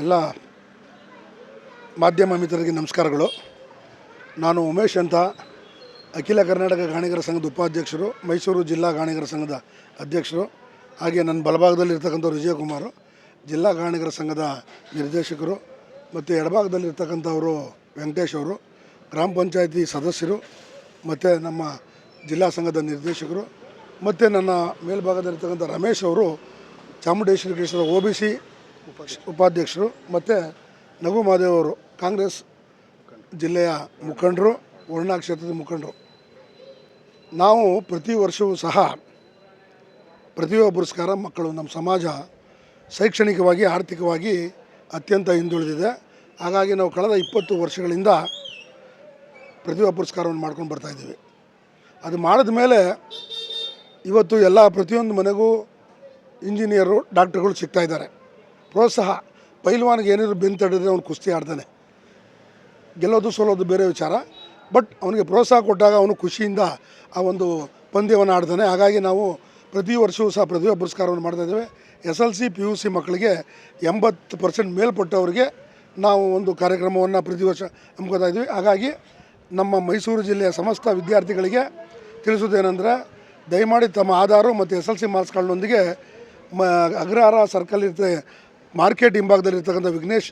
ಎಲ್ಲ ಮಾಧ್ಯಮ ಮಿತ್ರರಿಗೆ ನಮಸ್ಕಾರಗಳು. ನಾನು ಉಮೇಶ್ ಅಂತ. ಅಖಿಲ ಕರ್ನಾಟಕ ಗಾಣಿಗರ ಸಂಘದ ಉಪಾಧ್ಯಕ್ಷರು, ಮೈಸೂರು ಜಿಲ್ಲಾ ಗಾಣಿಗರ ಸಂಘದ ಅಧ್ಯಕ್ಷರು, ಹಾಗೆ ನನ್ನ ಬಲಭಾಗದಲ್ಲಿರ್ತಕ್ಕಂಥ ವಿಜಯಕುಮಾರು, ಜಿಲ್ಲಾ ಗಾಣಿಗರ ಸಂಘದ ನಿರ್ದೇಶಕರು ಮತ್ತು ಎಡಭಾಗದಲ್ಲಿರ್ತಕ್ಕಂಥವರು ವೆಂಕಟೇಶ್ ಅವರು, ಗ್ರಾಮ ಪಂಚಾಯತಿ ಸದಸ್ಯರು, ಮತ್ತು ನಮ್ಮ ಜಿಲ್ಲಾ ಸಂಘದ ನಿರ್ದೇಶಕರು, ಮತ್ತು ನನ್ನ ಮೇಲ್ಭಾಗದಲ್ಲಿರ್ತಕ್ಕಂಥ ರಮೇಶ್ ಅವರು, ಚಾಮುಂಡೇಶ್ವರಿ ಕೃಷ್ಣದ ಓ ಬಿ ಸಿ ಉಪಾಧ್ಯಕ್ಷರು. ಮತ್ತು ನಗು ಮಹಾದೇವ್ ಅವರು, ಕಾಂಗ್ರೆಸ್ ಜಿಲ್ಲೆಯ ಮುಖಂಡರು, ವರ್ಣಾ ಕ್ಷೇತ್ರದ ಮುಖಂಡರು. ನಾವು ಪ್ರತಿ ವರ್ಷವೂ ಸಹ ಪ್ರತಿಭಾ ಪುರಸ್ಕಾರ ಮಕ್ಕಳು ನಮ್ಮ ಸಮಾಜ ಶೈಕ್ಷಣಿಕವಾಗಿ, ಆರ್ಥಿಕವಾಗಿ ಅತ್ಯಂತ ಹಿಂದುಳಿದಿದೆ. ಹಾಗಾಗಿ ನಾವು ಕಳೆದ ಇಪ್ಪತ್ತು ವರ್ಷಗಳಿಂದ ಪ್ರತಿಭಾ ಪುರಸ್ಕಾರವನ್ನು ಮಾಡ್ಕೊಂಡು ಬರ್ತಾಯಿದ್ದೀವಿ ಅದು ಮಾಡಿದ ಮೇಲೆ ಇವತ್ತು ಎಲ್ಲ ಪ್ರತಿಯೊಂದು ಮನೆಗೂ ಇಂಜಿನಿಯರು, ಡಾಕ್ಟ್ರುಗಳು ಸಿಗ್ತಾ ಇದ್ದಾರೆ. ಪ್ರೋತ್ಸಾಹ. ಪೈಲ್ವಾನ್ಗೆ ಏನಿದ್ರು ಬೆನ್ನು ತಡೆದ್ರೆ ಅವ್ನು ಕುಸ್ತಿ ಆಡ್ತಾನೆ. ಗೆಲ್ಲೋದು ಸೋಲೋದು ಬೇರೆ ವಿಚಾರ. ಬಟ್ ಅವನಿಗೆ ಪ್ರೋತ್ಸಾಹ ಕೊಟ್ಟಾಗ ಅವನು ಖುಷಿಯಿಂದ ಆ ಒಂದು ಪಂದ್ಯವನ್ನು ಆಡ್ತಾನೆ. ಹಾಗಾಗಿ ನಾವು ಪ್ರತಿ ವರ್ಷವೂ ಸಹ ಪ್ರತಿಭೆ ಪುರಸ್ಕಾರವನ್ನು ಮಾಡ್ತಾಯಿದ್ದೇವೆ S L C, P U C ಮಕ್ಕಳಿಗೆ ಎಂಬತ್ತು ಪರ್ಸೆಂಟ್ ಮೇಲ್ಪಟ್ಟವರಿಗೆ ನಾವು ಒಂದು ಕಾರ್ಯಕ್ರಮವನ್ನು ಪ್ರತಿ ವರ್ಷ ಹಮ್ಮಿಕೋತಾ ಇದ್ದೀವಿ. ಹಾಗಾಗಿ ನಮ್ಮ ಮೈಸೂರು ಜಿಲ್ಲೆಯ ಸಮಸ್ತ ವಿದ್ಯಾರ್ಥಿಗಳಿಗೆ ತಿಳಿಸೋದೇನೆಂದರೆ ದಯಮಾಡಿ ತಮ್ಮ ಆಧಾರು ಮತ್ತು ಎಸ್ ಎಲ್ ಸಿ ಮಾರ್ಕ್ಸ್ಗಳನ್ನೊಂದಿಗೆ ಮ ಅಗ್ರಹಾರ ಸರ್ಕಲ್ ಇರ್ತದೆ ಮಾರ್ಕೆಟ್ ಹಿಂಭಾಗದಲ್ಲಿರ್ತಕ್ಕಂಥ ವಿಘ್ನೇಶ್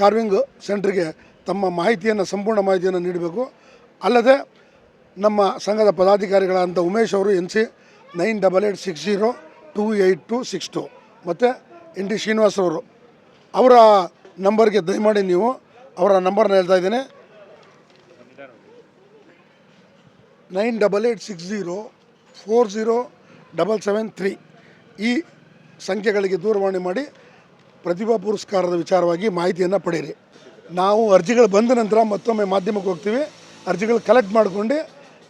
ಕಾರ್ವಿಂಗ್ ಸೆಂಟ್ರಿಗೆ ತಮ್ಮ ಮಾಹಿತಿಯನ್ನು, ಸಂಪೂರ್ಣ ಮಾಹಿತಿಯನ್ನು ನೀಡಬೇಕು. ಅಲ್ಲದೆ ನಮ್ಮ ಸಂಘದ ಪದಾಧಿಕಾರಿಗಳಾದಂಥ ಉಮೇಶ್ ಅವರು, N C nine double eight six zero two eight two six two ಮತ್ತು ಎನ್ ಡಿ ಶ್ರೀನಿವಾಸ್ ಅವರು. ಅವರ ನಂಬರ್ಗೆ ದಯಮಾಡಿ ನೀವು ಅವರ ನಂಬರ್ನ ಹೇಳ್ತಾ ಇದ್ದೇನೆ. Nine double eight six zero four zero double seven three ಈ ಸಂಖ್ಯೆಗಳಿಗೆ ದೂರವಾಣಿ ಮಾಡಿ ಪ್ರತಿಭಾ ಪುರಸ್ಕಾರದ ವಿಚಾರವಾಗಿ ಮಾಹಿತಿಯನ್ನು ಪಡೆಯಿರಿ. ನಾವು ಅರ್ಜಿಗಳು ಬಂದ ನಂತರ ಮತ್ತೊಮ್ಮೆ ಮಾಧ್ಯಮಕ್ಕೆ ಹೋಗ್ತೀವಿ. ಅರ್ಜಿಗಳು ಕಲೆಕ್ಟ್ ಮಾಡ್ಕೊಂಡು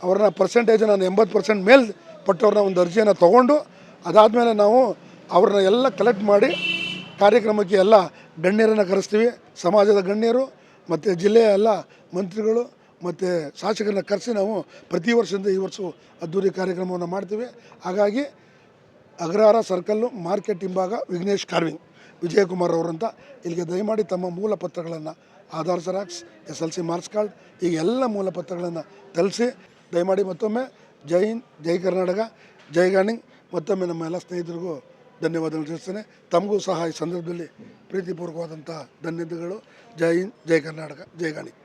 ಅವ್ರನ್ನ ಪರ್ಸೆಂಟೇಜನ್ನು ಎಂಬತ್ತು ಪರ್ಸೆಂಟ್ ಮೇಲೆ ಪಟ್ಟವ್ರನ್ನ ಒಂದು ಅರ್ಜಿಯನ್ನು ತೊಗೊಂಡು ಅದಾದಮೇಲೆ ನಾವು ಅವ್ರನ್ನ ಎಲ್ಲ ಕಲೆಕ್ಟ್ ಮಾಡಿ ಕಾರ್ಯಕ್ರಮಕ್ಕೆ ಎಲ್ಲ ಗಣ್ಯರನ್ನು ಕರೆಸ್ತೀವಿ. ಸಮಾಜದ ಗಣ್ಯರು ಮತ್ತು ಜಿಲ್ಲೆಯ ಎಲ್ಲ ಮಂತ್ರಿಗಳು ಮತ್ತು ಶಾಸಕರನ್ನ ಕರೆಸಿ ನಾವು ಪ್ರತಿ ವರ್ಷದಿಂದ ಈ ವರ್ಷ ಅದ್ದೂರಿ ಕಾರ್ಯಕ್ರಮವನ್ನು ಮಾಡ್ತೀವಿ. ಹಾಗಾಗಿ ಅಗ್ರಹಾರ ಸರ್ಕಲ್ಲು ಮಾರ್ಕೆಟ್ ಹಿಂಭಾಗ ವಿಘ್ನೇಶ್ ಕಾರ್ವಿಂಗ್. ವಿಜಯಕುಮಾರ್ ಅವರಂತ. ಇಲ್ಲಿಗೆ ದಯಮಾಡಿ ತಮ್ಮ ಮೂಲ ಪತ್ರಗಳನ್ನು Aadhaar xerox S L C marks card, ಈ ಎಲ್ಲ ಮೂಲ ಪತ್ರಗಳನ್ನು ತರಿಸಿ ದಯಮಾಡಿ ಮತ್ತೊಮ್ಮೆ ಜೈ ಹಿಂದ್, ಜೈ ಕರ್ನಾಟಕ, ಜೈ ಗಾಣಿಂಗ್ ಮತ್ತೊಮ್ಮೆ ನಮ್ಮ ಎಲ್ಲ ಸ್ನೇಹಿತರಿಗೂ ಧನ್ಯವಾದಗಳು ತಿಳಿಸ್ತೇನೆ. ತಮಗೂ ಸಹ ಈ ಸಂದರ್ಭದಲ್ಲಿ ಪ್ರೀತಿಪೂರ್ವಕವಾದಂಥ ಧನ್ಯವಾದಗಳು ಜೈ ಹಿಂದ್, ಜೈ ಕರ್ನಾಟಕ, ಜೈ ಗಾಣಿಂಗ್